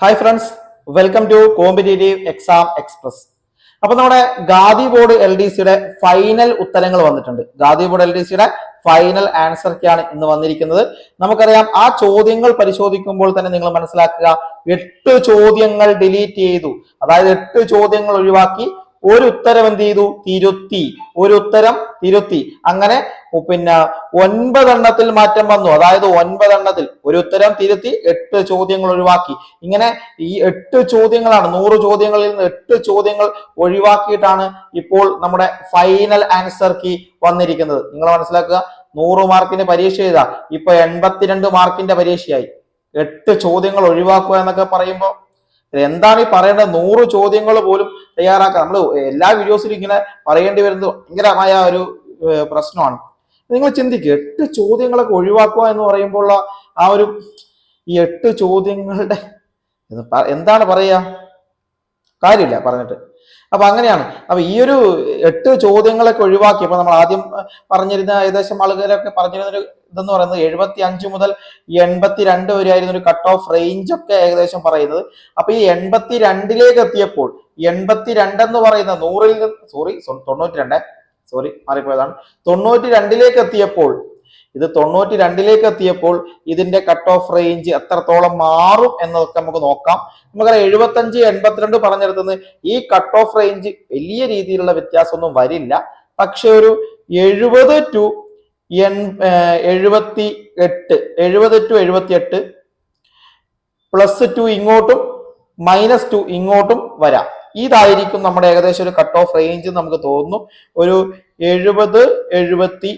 Hi friends welcome to competitive exam express അപ്പൊ നമ്മുടെ Khadi board L D സിയുടെ final ഉത്തരങ്ങൾ വന്നിട്ടുണ്ട്. ഗാദി ബോർഡ് എൽ ഡി സിയുടെ ഫൈനൽ ആൻസർക്കാണ് ഇന്ന് വന്നിരിക്കുന്നത്. നമുക്കറിയാം ആ ചോദ്യങ്ങൾ പരിശോധിക്കുമ്പോൾ തന്നെ നിങ്ങൾ മനസ്സിലാക്കുക എട്ട് ചോദ്യങ്ങൾ ഡിലീറ്റ് ചെയ്തു. അതായത് എട്ട് ചോദ്യങ്ങൾ ഒഴിവാക്കി ഒരു ഉത്തരം എന്ത് ചെയ്തു? തിരുത്തി. ഒരു ഉത്തരം തിരുത്തി. അങ്ങനെ പിന്നെ ഒൻപതെണ്ണത്തിൽ മാറ്റം വന്നു. അതായത് ഒൻപതെണ്ണത്തിൽ ഒരു ഉത്തരം തിരുത്തി എട്ട് ചോദ്യങ്ങൾ ഒഴിവാക്കി. ഇങ്ങനെ ഈ എട്ട് ചോദ്യങ്ങളാണ് നൂറ് ചോദ്യങ്ങളിൽ നിന്ന് എട്ട് ചോദ്യങ്ങൾ ഒഴിവാക്കിയിട്ടാണ് ഇപ്പോൾ നമ്മുടെ ഫൈനൽ ആൻസർ കീ വന്നിരിക്കുന്നത്. നിങ്ങൾ മനസ്സിലാക്കുക? നൂറ് മാർക്കിന്റെ പരീക്ഷ എഴുതാ. ഇപ്പൊ എൺപത്തിരണ്ട് മാർക്കിന്റെ പരീക്ഷയായി. എട്ട് ചോദ്യങ്ങൾ ഒഴിവാക്കുക എന്നൊക്കെ പറയുമ്പോൾ എന്താണ് ഈ പറയേണ്ടത് നൂറ് ചോദ്യങ്ങൾ പോലും തയ്യാറാക്കുക നമ്മൾ എല്ലാ വീഡിയോസിലും ഇങ്ങനെ പറയേണ്ടി വരുന്നത് ഭയങ്കരമായ ഒരു പ്രശ്നമാണ്. നിങ്ങൾ ചിന്തിക്കുക എട്ട് ചോദ്യങ്ങളൊക്കെ ഒഴിവാക്കുക എന്ന് പറയുമ്പോൾ ആ ഒരു ഈ എട്ട് ചോദ്യങ്ങളുടെ എന്താണ് പറയുക? കാര്യമില്ല പറഞ്ഞിട്ട്. അപ്പൊ അങ്ങനെയാണ്. അപ്പൊ ഈ ഒരു എട്ട് ചോദ്യങ്ങളൊക്കെ ഒഴിവാക്കി. അപ്പൊ നമ്മൾ ആദ്യം പറഞ്ഞിരുന്ന ഏകദേശം ആളുകളൊക്കെ പറഞ്ഞിരുന്ന ഒരു ഇതെന്ന് പറയുന്നത് എഴുപത്തി അഞ്ച് മുതൽ എൺപത്തി രണ്ട് വരെ ആയിരുന്ന ഒരു കട്ട് ഓഫ് റേഞ്ച് ഒക്കെ ഏകദേശം പറയുന്നത്. അപ്പൊ ഈ എൺപത്തി രണ്ടിലേക്ക് എത്തിയപ്പോൾ എൺപത്തി രണ്ടെന്ന് പറയുന്ന നൂറിൽ നിന്ന് സോറി തൊണ്ണൂറ്റി രണ്ട് സോറി മാറിപ്പോയതാണ്. തൊണ്ണൂറ്റി രണ്ടിലേക്ക് എത്തിയപ്പോൾ ഇത് തൊണ്ണൂറ്റി രണ്ടിലേക്ക് എത്തിയപ്പോൾ ഇതിന്റെ കട്ട് ഓഫ് റേഞ്ച് എത്രത്തോളം മാറും എന്നതൊക്കെ നമുക്ക് നോക്കാം. നമുക്കറിയാം എഴുപത്തഞ്ച് എൺപത്തിരണ്ട് പറഞ്ഞെടുത്തുനിന്ന് ഈ കട്ട് ഓഫ് റേഞ്ച് വലിയ രീതിയിലുള്ള വ്യത്യാസമൊന്നും വരില്ല. പക്ഷെ ഒരു എഴുപത് ടു എൺ എഴുപത്തി എട്ട് എഴുപത് ടു എഴുപത്തി എട്ട് പ്ലസ് ടു ഇങ്ങോട്ടും മൈനസ് ടു ഇങ്ങോട്ടും വരാം. ഇതായിരിക്കും നമ്മുടെ ഏകദേശം ഒരു കട്ട് ഓഫ് റേഞ്ച് നമുക്ക് തോന്നുന്നു. ഒരു എഴുപത് എഴുപത്തി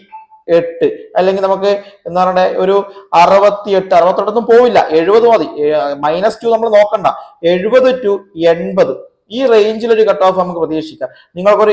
എട്ട്. അല്ലെങ്കിൽ നമുക്ക് എന്താ പറയണ്ടേ ഒരു അറുപത്തി എട്ട് അറുപത്തെട്ടൊന്നും പോവില്ല. എഴുപത് മതി. മൈനസ് ടു നമ്മൾ നോക്കണ്ട. എഴുപത് ടു എൺപത്. ഈ റേഞ്ചിൽ ഒരു കട്ട് ഓഫ് നമുക്ക് പ്രതീക്ഷിക്കാം. നിങ്ങൾക്കൊരു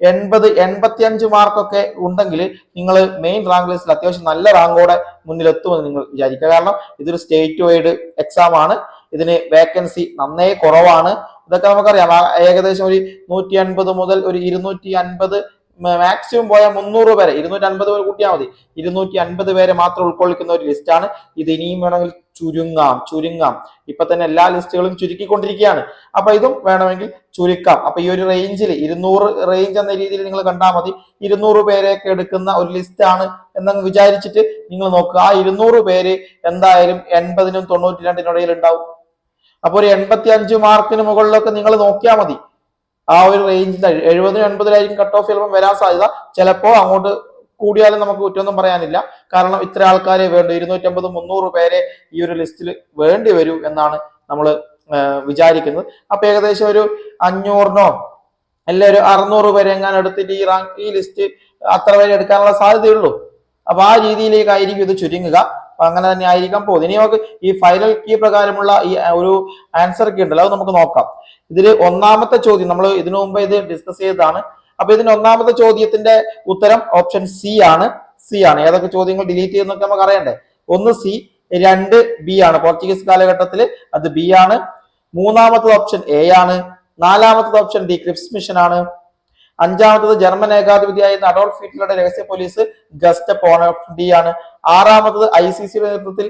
എൺപത് എൺപത്തി അഞ്ച് മാർക്കൊക്കെ ഉണ്ടെങ്കിൽ നിങ്ങൾ മെയിൻ റാങ്ക് ലിസ്റ്റിൽ അത്യാവശ്യം നല്ല റാങ്കോടെ മുന്നിലെത്തുമെന്ന് നിങ്ങൾ വിചാരിക്കുക. കാരണം ഇതൊരു സ്റ്റേറ്റ് വൈഡ് എക്സാം ആണ്. ഇതിന് വേക്കൻസി നന്നേ കുറവാണ്. ഇതൊക്കെ നമുക്കറിയാം. ഏകദേശം ഒരു നൂറ്റി അൻപത് മുതൽ ഒരു ഇരുന്നൂറ്റി അൻപത് മാക്സിമം പോയാൽ മുന്നൂറ് പേരെ. ഇരുന്നൂറ്റി അൻപത് പേര് കൂട്ടിയാൽ മതി. ഇരുന്നൂറ്റി അൻപത് പേരെ മാത്രം ഉൾക്കൊള്ളിക്കുന്ന ഒരു ലിസ്റ്റാണ് ഇത് ഇനിയും വേണമെങ്കിൽ ചുരുങ്ങാം ചുരുങ്ങാം. ഇപ്പൊ തന്നെ എല്ലാ ലിസ്റ്റുകളും ചുരുക്കിക്കൊണ്ടിരിക്കുകയാണ്. അപ്പൊ ഇതും വേണമെങ്കിൽ ചുരുക്കാം. അപ്പൊ ഈ ഒരു റേഞ്ചിൽ ഇരുന്നൂറ് റേഞ്ച് എന്ന രീതിയിൽ നിങ്ങൾ കണ്ടാൽ മതി. ഇരുന്നൂറ് പേരെയൊക്കെ എടുക്കുന്ന ഒരു ലിസ്റ്റ് ആണ് എന്നങ്ങ് വിചാരിച്ചിട്ട് നിങ്ങൾ നോക്കുക. ആ ഇരുന്നൂറ് പേര് എന്തായാലും എൺപതിനും തൊണ്ണൂറ്റി രണ്ടിനും ഇടയിൽ ഉണ്ടാവും. അപ്പൊ ഒരു എൺപത്തി അഞ്ച് മാർക്കിന് മുകളിലൊക്കെ നിങ്ങൾ നോക്കിയാൽ മതി. ആ ഒരു റേഞ്ചിൽ എഴുപതിനും എൺപതിലായിരിക്കും കട്ട് ഓഫ് ചിലപ്പോൾ വരാൻ സാധ്യത. ചിലപ്പോൾ അങ്ങോട്ട് കൂടിയാലും നമുക്ക് കുറ്റമൊന്നും പറയാനില്ല. കാരണം ഇത്ര ആൾക്കാരെ വേണ്ടി. ഇരുന്നൂറ്റമ്പത് മുന്നൂറ് പേരെ ഈ ഒരു ലിസ്റ്റിൽ വേണ്ടി വരൂ എന്നാണ് നമ്മൾ വിചാരിക്കുന്നത്. അപ്പൊ ഏകദേശം ഒരു അഞ്ഞൂറിനോ അല്ല ഒരു അറുന്നൂറ് പേരെ എങ്ങാനും എടുത്തിട്ട് ഈ റാങ്ക് ഈ ലിസ്റ്റ് അത്ര പേരെ എടുക്കാനുള്ള സാധ്യതയുള്ളൂ. അപ്പൊ ആ രീതിയിലേക്കായിരിക്കും ഇത് ചുരുങ്ങുക. അങ്ങനെ തന്നെ ആയിരിക്കാം പോകുന്നത് ഇനി നമുക്ക് ഈ ഫൈനൽ കീ പ്രകാരമുള്ള ഈ ഒരു ആൻസർ ഒക്കെ ഉണ്ടല്ലോ അത് നമുക്ക് നോക്കാം. ഇതിൽ ഒന്നാമത്തെ ചോദ്യം നമ്മൾ ഇതിനു മുമ്പ് ഇത് ഡിസ്കസ് ചെയ്തതാണ്. അപ്പൊ ഇതിന് ഒന്നാമത്തെ ചോദ്യത്തിന്റെ ഉത്തരം ഓപ്ഷൻ സി ആണ്. സി ആണ്. ഏതൊക്കെ ചോദ്യങ്ങൾ ഡിലീറ്റ് ചെയ്യുന്നൊക്കെ നമുക്ക് അറിയണ്ടേ? ഒന്ന് സി രണ്ട് ബി ആണ്. പോർച്ചുഗീസ് കാലഘട്ടത്തിൽ അത് ബി ആണ്. മൂന്നാമത്തത് ഓപ്ഷൻ എ ആണ്. നാലാമത്തത് ഓപ്ഷൻ ഡി ക്രിപ്സ് മിഷൻ ആണ്. അഞ്ചാമത്തത് ജർമ്മൻ ഏകാധിപതിയായിരുന്ന അഡോൾഫ് ഹിറ്റ്ലറുടെ രഹസ്യ പോലീസ് ഗസ്റ്റ് ആണ് ഓപ്ഷൻ ഡി ആണ്. ആറാമത്തത് ഐ സി സിയുടെ നേതൃത്വത്തിൽ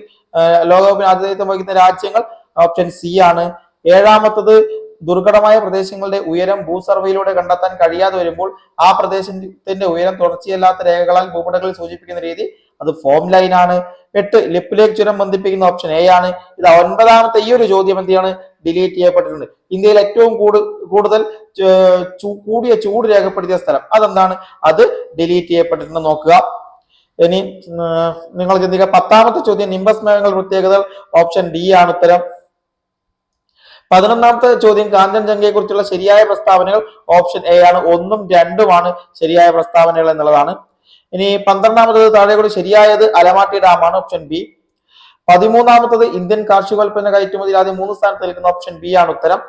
ലോകകപ്പിന് ആതിഥേയത്വം വഹിക്കുന്ന രാജ്യങ്ങൾ ഓപ്ഷൻ സി ആണ്. ഏഴാമത്തത് ദുർഘടമായ പ്രദേശങ്ങളുടെ ഉയരം ഭൂസർവേയിലൂടെ കണ്ടെത്താൻ കഴിയാതെ വരുമ്പോൾ ആ പ്രദേശത്തിന്റെ ഉയരം തുടർച്ചയല്ലാത്ത രേഖകളാൽ ഭൂപടങ്ങളിൽ സൂചിപ്പിക്കുന്ന രീതി അത് ഫോം ലൈൻ ആണ്. എട്ട് ലിപ്പിലേക്ക് ചുരം ബന്ധിപ്പിക്കുന്ന ഓപ്ഷൻ എ ആണ്. ഇത് ഒൻപതാമത്തെ ഈ ഒരു ചോദ്യം എന്തിയാണ് ഡിലീറ്റ് ചെയ്യപ്പെട്ടിട്ടുണ്ട്. ഇന്ത്യയിൽ ഏറ്റവും കൂടുതൽ കൂടിയ ചൂട് രേഖപ്പെടുത്തിയ സ്ഥലം അതെന്താണ്? അത് ഡിലീറ്റ് ചെയ്യപ്പെട്ടിട്ടുണ്ട് നോക്കുക. ഇനി നിങ്ങൾക്ക് നിങ്ങൾ ചിന്തിക്കുക പത്താമത്തെ ചോദ്യം നിംബസ് മേഘങ്ങൾ പ്രത്യേകത ഓപ്ഷൻ ഡി ആണ് ഉത്തരം. പതിനൊന്നാമത്തെ ചോദ്യം കാഞ്ചൻജംഗയെ കുറിച്ചുള്ള ശരിയായ പ്രസ്താവനകൾ ഓപ്ഷൻ എ ആണ്. ഒന്നും രണ്ടുമാണ് ശരിയായ പ്രസ്താവനകൾ എന്നുള്ളതാണ്. ഇനി പന്ത്രണ്ടാമത്തത് താഴെ കൂടി ശരിയായത് അലമാട്ടി ഡാമാണ് ഓപ്ഷൻ ബി പതിമൂന്നാമത്തത് ഇന്ത്യൻ കാർഷികോൽപ്പന്ന കയറ്റുമതിയിൽ ആദ്യം മൂന്ന് സ്ഥാനത്ത് നിൽക്കുന്ന ഓപ്ഷൻ ബി ആണ് ഉത്തരം.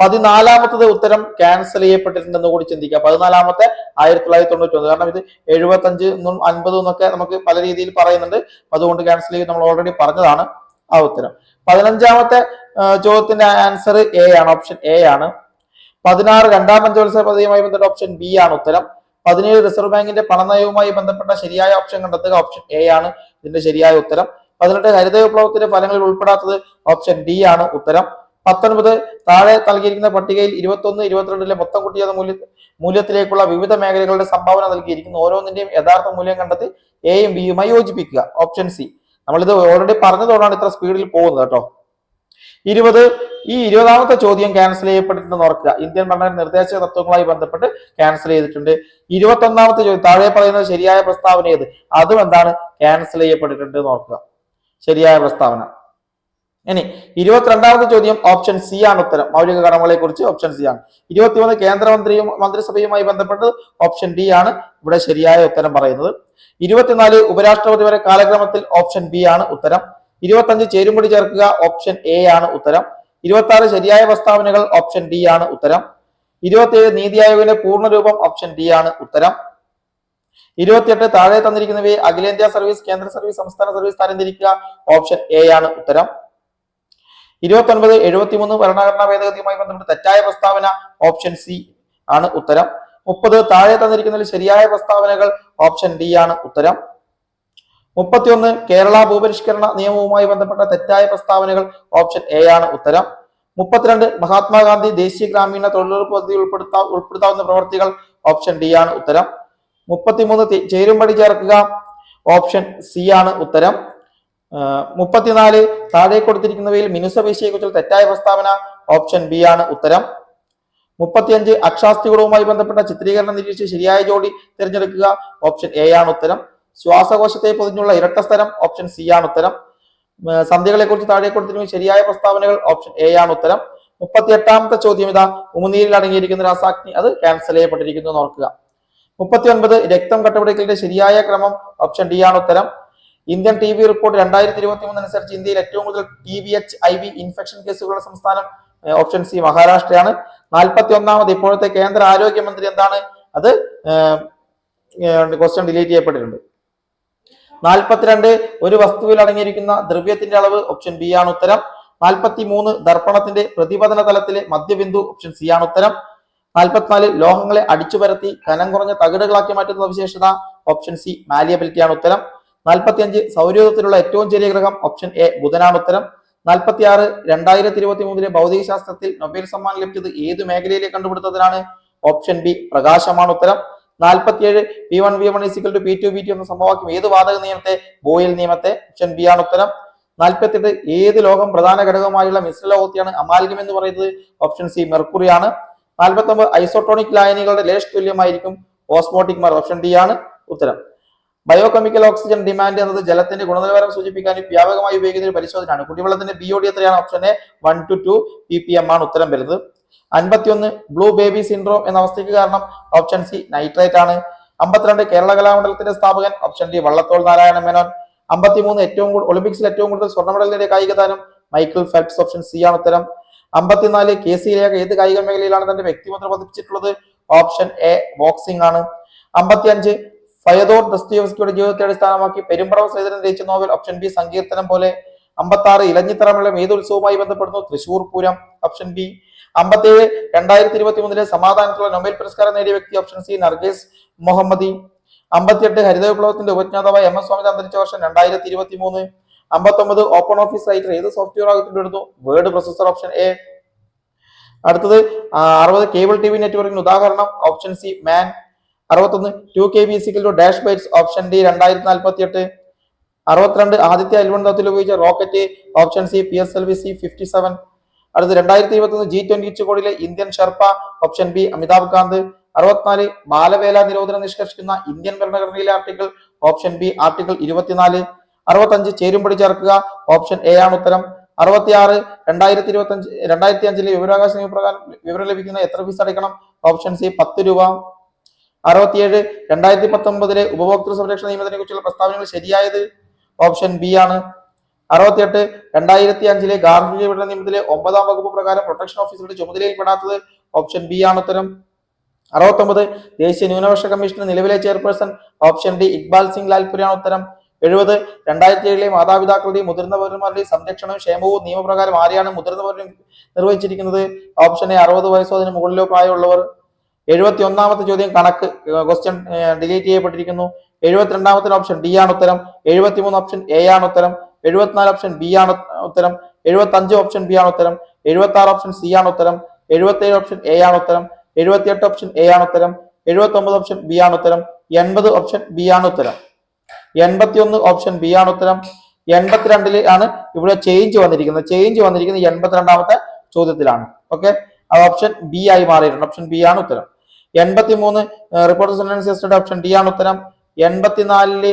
പതിനാലാമത്തത് ഉത്തരം ക്യാൻസൽ ചെയ്യപ്പെട്ടിട്ടുണ്ടെന്ന് കൂടി ചിന്തിക്കുക പതിനാലാമത്തെ ആയിരത്തി തൊള്ളായിരത്തി തൊണ്ണൂറ്റി ഒന്ന്. കാരണം ഇത് എഴുപത്തി അഞ്ച് എന്നും അൻപത് എന്നൊക്കെ നമുക്ക് പല രീതിയിൽ പറയുന്നുണ്ട്. അതുകൊണ്ട് ക്യാൻസൽ ചെയ്ത് നമ്മൾ ഓൾറെഡി പറഞ്ഞതാണ് ആ ഉത്തരം. പതിനഞ്ചാമത്തെ ചോദ്യത്തിന്റെ ആൻസർ എ ആണ് ഓപ്ഷൻ എ ആണ്. പതിനാറ് രണ്ടാം പഞ്ചവത്സര പദ്ധതിയുമായി ബന്ധപ്പെട്ട ഓപ്ഷൻ ബി ആണ് ഉത്തരം. പതിനേഴ് റിസർവ് ബാങ്കിന്റെ പണനയവുമായി ബന്ധപ്പെട്ട ശരിയായ ഓപ്ഷൻ കണ്ടെത്തുക ഓപ്ഷൻ എ ആണ് ഇതിന്റെ ശരിയായ ഉത്തരം. പതിനെട്ട് ഹരിത വിപ്ലവത്തിന്റെ ഫലങ്ങളിൽ ഉൾപ്പെടാത്തത് ഓപ്ഷൻ ഡി ആണ് ഉത്തരം. പത്തൊൻപത് താഴെ നൽകിയിരിക്കുന്ന പട്ടികയിൽ ഇരുപത്തൊന്ന് ഇരുപത്തിരണ്ടിലെ മൊത്തം കുട്ടിയുടെ മൂല്യ മൂല്യത്തിലേക്കുള്ള വിവിധ മേഖലകളുടെ സംഭാവന നൽകിയിരിക്കുന്നു. ഓരോന്നിന്റെയും യഥാർത്ഥ മൂല്യം കണ്ടെത്തി എയും ബിയുമായി യോജിപ്പിക്കുക. ഓപ്ഷൻ സി നമ്മളിത് ഓൾറെഡി പറഞ്ഞതുകൊണ്ടാണ് ഇത്ര സ്പീഡിൽ പോകുന്നത് കേട്ടോ. ഇരുപത് ഈ ഇരുപതാമത്തെ ചോദ്യം ക്യാൻസൽ ചെയ്യപ്പെട്ടിട്ടുണ്ട് ഓർക്കുക. ഇന്ത്യൻ ഭരണ നിർദ്ദേശ തത്വങ്ങളുമായി ബന്ധപ്പെട്ട് ക്യാൻസൽ ചെയ്തിട്ടുണ്ട്. ഇരുപത്തി ഒന്നാമത്തെ ചോദ്യം താഴെ പറയുന്നത് ശരിയായ പ്രസ്താവന ഏത്? അതും എന്താണ്? ക്യാൻസൽ ചെയ്യപ്പെട്ടിട്ടുണ്ട് എന്ന് ഓർക്കുക. ശരിയായ പ്രസ്താവന. ഇനി ഇരുപത്തിരണ്ടാമത്തെ ചോദ്യം ഓപ്ഷൻ സി ആണ് ഉത്തരം. മൗലിക കടമകളെ കുറിച്ച് ഓപ്ഷൻ സി ആണ്. ഇരുപത്തിമൂന്ന് കേന്ദ്രമന്ത്രിയും മന്ത്രിസഭയുമായി ബന്ധപ്പെട്ട് ഓപ്ഷൻ ഡി ആണ് ഇവിടെ ശരിയായ ഉത്തരം പറയുന്നത്. ഇരുപത്തിനാല് ഉപരാഷ്ട്രപതി വരെ കാലക്രമത്തിൽ ഓപ്ഷൻ ബി ആണ് ഉത്തരം. ഇരുപത്തഞ്ച് ചേരുംപടി ചേർക്കുക ഓപ്ഷൻ എ ആണ് ഉത്തരം. ഇരുപത്തി ശരിയായ പ്രസ്താവനകൾ ഓപ്ഷൻ ഡി ആണ് ഉത്തരം. ഇരുപത്തിയേഴ് നീതി ആയോഗിന്റെ പൂർണരൂപം ഓപ്ഷൻ ഡി ആണ് ഉത്തരം. ഇരുപത്തിയെട്ട് താഴെ തന്നിരിക്കുന്നവയെ അഖിലേന്ത്യാ സർവീസ് കേന്ദ്ര സർവീസ് സംസ്ഥാന സർവീസ് തരംതിരിക്കുക ഓപ്ഷൻ എ ആണ് ഉത്തരം. ഇരുപത്തി ഒൻപത് എഴുപത്തിമൂന്ന് ഭരണഘടനാ ഭേദഗതിയുമായി ബന്ധപ്പെട്ട് തെറ്റായ പ്രസ്താവന ഓപ്ഷൻ സി ആണ് ഉത്തരം. മുപ്പത് താഴെ തന്നിരിക്കുന്നതിൽ ശരിയായ പ്രസ്താവനകൾ ഓപ്ഷൻ ഡി ആണ് ഉത്തരം. മുപ്പത്തിയൊന്ന് കേരള ഭൂപരിഷ്കരണ നിയമവുമായി ബന്ധപ്പെട്ട തെറ്റായ പ്രസ്താവനകൾ ഓപ്ഷൻ എ ആണ് ഉത്തരം. മുപ്പത്തിരണ്ട് മഹാത്മാഗാന്ധി ദേശീയ ഗ്രാമീണ തൊഴിലുറപ്പ് പദ്ധതി ഉൾപ്പെടുത്താ ഉൾപ്പെടുത്താവുന്ന പ്രവർത്തികൾ ഓപ്ഷൻ ഡി ആണ് ഉത്തരം. മുപ്പത്തിമൂന്ന് ചേരുംപടി ചേർക്കുക ഓപ്ഷൻ സി ആണ് ഉത്തരം. മുപ്പത്തിനാല് താഴെ കൊടുത്തിരിക്കുന്നവയിൽ മിനുസപേശിയെ കുറിച്ചുള്ള തെറ്റായ പ്രസ്താവന ഓപ്ഷൻ ബി ആണ് ഉത്തരം. മുപ്പത്തിയഞ്ച് അക്ഷാസ്തികളുമായി ബന്ധപ്പെട്ട ചിത്രീകരണം നിരീക്ഷിച്ച് ശരിയായ ജോഡി തിരഞ്ഞെടുക്കുക ഓപ്ഷൻ എ ആണ് ഉത്തരം. ശ്വാസകോശത്തെ പൊതിഞ്ഞുള്ള ഇരട്ട സ്ഥലം ഓപ്ഷൻ സി ആണ് ഉത്തരം. സന്ധികളെ കുറിച്ച് താഴെ കൊടുത്തിരിക്കുന്ന ശരിയായ പ്രസ്താവനകൾ ഓപ്ഷൻ എ ആണ് ഉത്തരം. മുപ്പത്തി എട്ടാമത്തെ ചോദ്യം ഇതാ ഉമിനീരിൽ അടങ്ങിയിരിക്കുന്ന രാസാഗ്നി അത് ക്യാൻസൽ ചെയ്യപ്പെട്ടിരിക്കുന്നു ഓർക്കുക. മുപ്പത്തി ഒൻപത് രക്തം കട്ടപിടിക്കലിന്റെ ശരിയായ ക്രമം ഓപ്ഷൻ ഡി ആണ് ഉത്തരം. ഇന്ത്യൻ ടി ബി റിപ്പോർട്ട് രണ്ടായിരത്തി ഇരുപത്തി മൂന്ന് അനുസരിച്ച് ഇന്ത്യയിൽ ഏറ്റവും കൂടുതൽ T B H I V infection കേസുകളുടെ സംസ്ഥാനം ഓപ്ഷൻ സി മഹാരാഷ്ട്രയാണ്. നാൽപ്പത്തി ഒന്നാമത് ഇപ്പോഴത്തെ കേന്ദ്ര ആരോഗ്യമന്ത്രി എന്താണ്? അത് ക്വസ്റ്റ്യൻ ഡിലീറ്റ് ചെയ്യപ്പെട്ടിട്ടുണ്ട്. നാൽപ്പത്തിരണ്ട് ഒരു വസ്തുവിൽ അടങ്ങിയിരിക്കുന്ന ദ്രവ്യത്തിന്റെ അളവ് ഓപ്ഷൻ ബി ആണ് ഉത്തരം. നാൽപ്പത്തി മൂന്ന് ദർപ്പണത്തിന്റെ പ്രതിപതന തലത്തിലെ മധ്യബിന്ദു ഓപ്ഷൻ സി ആണ് ഉത്തരം. നാൽപ്പത്തിനാല് ലോഹങ്ങളെ അടിച്ചു പരത്തി കനം കുറഞ്ഞ തകിടുകളാക്കി മാറ്റുന്ന സവിശേഷത ഓപ്ഷൻ സി മാലിയബിലിറ്റി ആണ് ഉത്തരം. നാൽപ്പത്തിയഞ്ച് സൗരയൂഥത്തിലുള്ള ഏറ്റവും ചെറിയ ഗ്രഹം ഓപ്ഷൻ എ ബുധനാണ് ഉത്തരം നാൽപ്പത്തി ആറ് രണ്ടായിരത്തി ഇരുപത്തി മൂന്നിലെ ഭൗതിക ശാസ്ത്രത്തിൽ നൊബേൽ സമ്മാനം ലഭിച്ചത് ഏത് മേഖലയിലെ കണ്ടുപിടുത്തത്തിനാണ്? ഓപ്ഷൻ ബി പ്രകാശമാണ് ഉത്തരം നാൽപ്പത്തിയേഴ് P one V one is equal to P two B two എന്ന സമവാക്യം ഏത് വാതക നിയമത്തെ? ബോയിൽ നിയമത്തെ. ഓപ്ഷൻ ബി ആണ് ഉത്തരം നാൽപ്പത്തെട്ട് ഏത് ലോകം പ്രധാന ഘടകമായുള്ള മിശ്ര ലോകത്തെയാണ് അമാൽഗം എന്ന് പറയുന്നത്? ഓപ്ഷൻ സി മെർക്കുറി ആണ്. നാൽപ്പത്തി ഒമ്പത് ഐസോട്ടോണിക് ലായനികളുടെ ലേഷ് തുല്യമായിരിക്കും ഓസ്മോട്ടിക് മർ ഓപ്ഷൻ ഡി ആണ്. ഉത്തരം. ബയോകെമിക്കൽ ഓക്സിജൻ ഡിമാൻഡ് എന്നത് ജലത്തിന്റെ ഗുണനിലവാരം സൂചിപ്പിക്കാനും വ്യാപകമായി ഉപയോഗിക്കുന്ന ഒരു പരിശോധനയാണ്. കുടിവെള്ളത്തിന്റെ ബി ഒ ഡി എത്രയാണ്? Option A one two two P P M ആണ് ഉത്തരം വരുന്നത്. അൻപത്തിയൊന്ന് ബ്ലൂ ബേബി സിൻഡ്രോം എന്ന അവസ്ഥയ്ക്ക് കാരണം ഓപ്ഷൻ സി നൈട്രേറ്റ് ആണ്. അമ്പത്തിരണ്ട് കേരള കലാമണ്ഡലത്തിന്റെ സ്ഥാപകൻ. Option D Vallathol Narayana Menon. അമ്പത്തിമൂന്ന് ഏറ്റവും കൂടുതൽ ഒളിമ്പിക്സിൽ ഏറ്റവും കൂടുതൽ സ്വർണ മെഡൽ നേടിയ കായിക താരം മൈക്കിൾ ഫെൽപ്സ് ഓപ്ഷൻ സി ആണ് ഉത്തരം. അമ്പത്തിനാല് കെ സി രേഖ ഏത് കായിക മേഖലയിലാണ് തന്റെ വ്യക്തിമുദ്ര പതിപ്പിച്ചിട്ടുള്ളത് ഓപ്ഷൻ എ ബോക്സിംഗ് ആണ്. അമ്പത്തിയഞ്ച് ഫയദോർ ദസ്തിയോസ്കിയുടെ ജീവിതത്തെ അടിസ്ഥാനമാക്കി പെരുമ്പറവ് ശ്രീധരൻ രചിച്ച നോവൽ ഓപ്ഷൻ ബി സങ്കീർത്തനം പോലെ അമ്പത്തി ആറ് ഇലഞ്ഞിത്തറമേളം ഏത് ഉത്സവവുമായി ബന്ധപ്പെടുന്നു തൃശൂർ പൂരം. ഓപ്ഷൻ ബി അമ്പത്തേഴ് രണ്ടായിരത്തി ഇരുപത്തി മൂന്നിലെ സമാധാനത്തിലുള്ള നൊബേൽ പുരസ്കാരം നേടിയ വ്യക്തി ഓപ്ഷൻ സി നർഗേസ് മുഹമ്മദി. അമ്പത്തിയെട്ട് ഹരിത വിപ്ലവത്തിന്റെ ഉപജ്ഞാതാവായ എം എസ് സ്വാമി അന്തരിച്ച വർഷം രണ്ടായിരത്തി ഇരുപത്തി മൂന്ന് അമ്പത്തൊമ്പത് ഓപ്പൺ ഓഫീസ് റൈറ്റർ ഏത് സോഫ്റ്റ്വെയർ ആകത്തിലെടുത്തു വേർഡ് പ്രൊസസർ ഓപ്ഷൻ എ. അടുത്തത് അറുപത് കേബിൾ ടി വി നെറ്റ്വർക്കിന് ഉദാഹരണം ഓപ്ഷൻ സി മാൻ. അറുപത്തൊന്ന് two K B സിക്കൽ two dash bytes option D രണ്ടായിരത്തി നാൽപ്പത്തി എട്ട് അറുപത്തിരണ്ട് ആദ്യത്തെ അൽവൺ ദത്തിൽ ഉപയോഗിച്ച rocket option C P S L V C fifty seven അടുത്ത് രണ്ടായിരത്തി ഇരുപത്തി ഒന്ന് G twenty ഉച്ചകോടിയിലെ Indian sherpa option B Amitabh Kant. അറുപത്തിനാല് ബാലവേല നിരോധനം നിഷ്കർഷിക്കുന്ന ഇന്ത്യൻ ഭരണഘടനയിലെ ആർട്ടിക്കിൾ ഓപ്ഷൻ ബി ആർട്ടിക്കിൾ ഇരുപത്തിനാല്. അറുപത്തഞ്ച് ചേരുംപടി ചേർക്കുക ഓപ്ഷൻ എ ആണ് ഉത്തരം. അറുപത്തിയാറ് രണ്ടായിരത്തി ഇരുപത്തി അഞ്ച് രണ്ടായിരത്തി അഞ്ചിലെ വിവരാവകാശ നിയമപ്രകാരം വിവരം ലഭിക്കുന്ന എത്ര ഫീസ് അടയ്ക്കണം? ഓപ്ഷൻ സി പത്ത് രൂപ. അറുപത്തിയേഴ് രണ്ടായിരത്തി പത്തൊമ്പതിലെ ഉപഭോക്തൃ സംരക്ഷണ നിയമത്തിനെ കുറിച്ചുള്ള പ്രസ്താവനകൾ ശരിയായത്? ഓപ്ഷൻ ബി ആണ്. അറുപത്തിയെട്ട് രണ്ടായിരത്തി അഞ്ചിലെ ഗാർഹിക വിടന നിയമത്തിലെ ഒമ്പതാം വകുപ്പ് പ്രകാരം പ്രൊട്ടക്ഷൻ ഓഫീസറുടെ ചുമതലയിൽപ്പെടാത്തത് ഓപ്ഷൻ ബി ആണ് ഉത്തരം. അറുപത്തൊമ്പത് ദേശീയ ന്യൂനപക്ഷ കമ്മീഷന്റെ നിലവിലെ chairperson option D Iqbal Singh ലാൽപുരിയാണ് ഉത്തരം. എഴുപത് രണ്ടായിരത്തി ഏഴിലെ മാതാപിതാക്കളുടെയും മുതിർന്ന പൗരന്മാരുടെയും സംരക്ഷണവും ക്ഷേമവും നിയമപ്രകാരം ആരെയാണ് മുതിർന്ന പൗരൻ നിർവഹിച്ചിരിക്കുന്നത്? ഓപ്ഷൻ എ അറുപത് വയസ്സോ അതിന് മുകളിലോ പ്രായമുള്ളവർ. എഴുപത്തി ഒന്നാമത്തെ ചോദ്യം കണക്ക് ക്വസ്റ്റ്യൻ ഡിലീറ്റ് ചെയ്യപ്പെട്ടിരിക്കുന്നു എഴുപത്തിരണ്ടാമത്തെ ഓപ്ഷൻ ഡി ആണ് ഉത്തരം എഴുപത്തിമൂന്ന് ഓപ്ഷൻ എ ആണ് ഉത്തരം എഴുപത്തിനാല് ഓപ്ഷൻ ബി ആണ് ഉത്തരം എഴുപത്തി അഞ്ച് ഓപ്ഷൻ ബി ആണ് ഉത്തരം എഴുപത്തി ആറ് ഓപ്ഷൻ സി ആണ് ഉത്തരം എഴുപത്തി ഏഴ് ഓപ്ഷൻ എ ആണ് ഉത്തരം എഴുപത്തിയെട്ട് ഓപ്ഷൻ എ ആണ് ഉത്തരം എഴുപത്തി ഒമ്പത് ഓപ്ഷൻ ബി ആണ് ഉത്തരം എൺപത് ഓപ്ഷൻ ബി ആണ് ഉത്തരം എൺപത്തി ഒന്ന് ഓപ്ഷൻ ബി ആണ് ഉത്തരം എൺപത്തിരണ്ടിൽ ആണ് ഇവിടെ ചേഞ്ച് വന്നിരിക്കുന്നത് ചേഞ്ച് വന്നിരിക്കുന്നത് എൺപത്തിരണ്ടാമത്തെ ചോദ്യത്തിലാണ് ഓക്കെ അത് ഓപ്ഷൻ ബി ആയി മാറിയിട്ടുണ്ട് ഓപ്ഷൻ ബി ആണ് ഉത്തരം എൺപത്തി മൂന്ന് റിപ്പോർട്ട് ടെസ്റ്റിന്റെ ഓപ്ഷൻ ഡി ആണ് ഉത്തരം എൺപത്തിനാലിൽ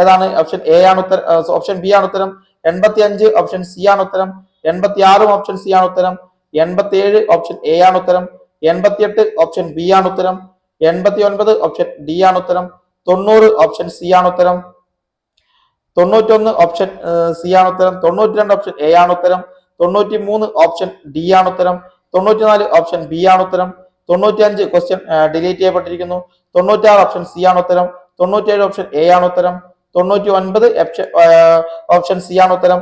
ഏതാണ് ഓപ്ഷൻ എ ആണ് ഉത്തരം ഓപ്ഷൻ ബി ആണ് ഉത്തരം എൺപത്തി അഞ്ച് ഓപ്ഷൻ സി ആണ് ഉത്തരം എൺപത്തി ആറും ഓപ്ഷൻ സി ആണ് ഉത്തരം എൺപത്തി ഏഴ് ഓപ്ഷൻ എ ആണ് ഉത്തരം എൺപത്തിയെട്ട് ഓപ്ഷൻ ബി ആണ് ഉത്തരം എൺപത്തി ഒൻപത് ഓപ്ഷൻ ഡി ആണ് ഉത്തരം തൊണ്ണൂറ് ഓപ്ഷൻ സി ആണ് ഉത്തരം തൊണ്ണൂറ്റൊന്ന് ഓപ്ഷൻ സി ആണ് ഉത്തരം തൊണ്ണൂറ്റി രണ്ട് ഓപ്ഷൻ എ ആണ് ഉത്തരം തൊണ്ണൂറ്റി മൂന്ന് ഓപ്ഷൻ ഡി ആണ് ഉത്തരം തൊണ്ണൂറ്റിനാല് ഓപ്ഷൻ ബി ആണ് ഉത്തരം. തൊണ്ണൂറ്റി അഞ്ച് ക്വസ്റ്റ്യൻ ഡിലീറ്റ് ചെയ്യപ്പെട്ടിരിക്കുന്നു. തൊണ്ണൂറ്റാറ് ഓപ്ഷൻ സി ആണ് ഉത്തരം. തൊണ്ണൂറ്റേഴ് ഓപ്ഷൻ എ ആണ് ഉത്തരം. തൊണ്ണൂറ്റി ഒൻപത് ഓപ്ഷൻ സി ആണ് ഉത്തരം.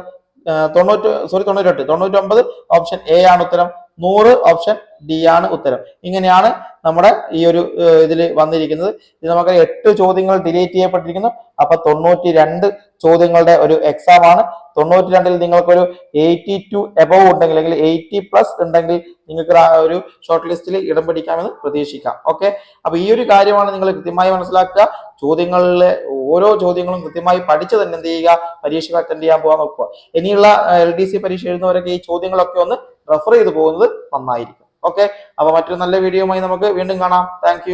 തൊണ്ണൂറ്റി സോറി തൊണ്ണൂറ്റെട്ട് തൊണ്ണൂറ്റി ഒമ്പത് ഓപ്ഷൻ എ ആണ് ഉത്തരം. നൂറ് ഓപ്ഷൻ ഡി ആണ് ഉത്തരം. ഇങ്ങനെയാണ് നമ്മുടെ ഈ ഒരു ഇതിൽ വന്നിരിക്കുന്നത്. ഇത് നമുക്ക് എട്ട് ചോദ്യങ്ങൾ ഡിലീറ്റ് ചെയ്യപ്പെട്ടിരിക്കുന്നു. അപ്പൊ തൊണ്ണൂറ്റി രണ്ട് ചോദ്യങ്ങളുടെ ഒരു എക്സാം ആണ്. തൊണ്ണൂറ്റി രണ്ടിൽ നിങ്ങൾക്കൊരു എയ്റ്റി ടു എബവ് ഉണ്ടെങ്കിൽ അല്ലെങ്കിൽ എയ്റ്റി പ്ലസ് ഉണ്ടെങ്കിൽ നിങ്ങൾക്ക് ഒരു ഷോർട്ട് ലിസ്റ്റിൽ ഇടം പിടിക്കാമെന്ന് പ്രതീക്ഷിക്കാം. ഓക്കെ അപ്പൊ ഈ ഒരു കാര്യമാണ് നിങ്ങൾ കൃത്യമായി മനസ്സിലാക്കുക. ചോദ്യങ്ങളിലെ ഓരോ ചോദ്യങ്ങളും കൃത്യമായി പഠിച്ചു തന്നെ എന്ത് ചെയ്യുക? പരീക്ഷ അറ്റൻഡ് ചെയ്യാൻ പോകാൻ നോക്കുക. ഇനിയുള്ള എൽ ഡി സി പരീക്ഷ എഴുതുന്നവരൊക്കെ ഈ ചോദ്യങ്ങളൊക്കെ ഒന്ന് റെഫർ ചെയ്ത് പോകുന്നത് നന്നായിരിക്കും. ഓക്കെ അപ്പൊ മറ്റൊരു നല്ല വീഡിയോയുമായി നമുക്ക് വീണ്ടും കാണാം. താങ്ക്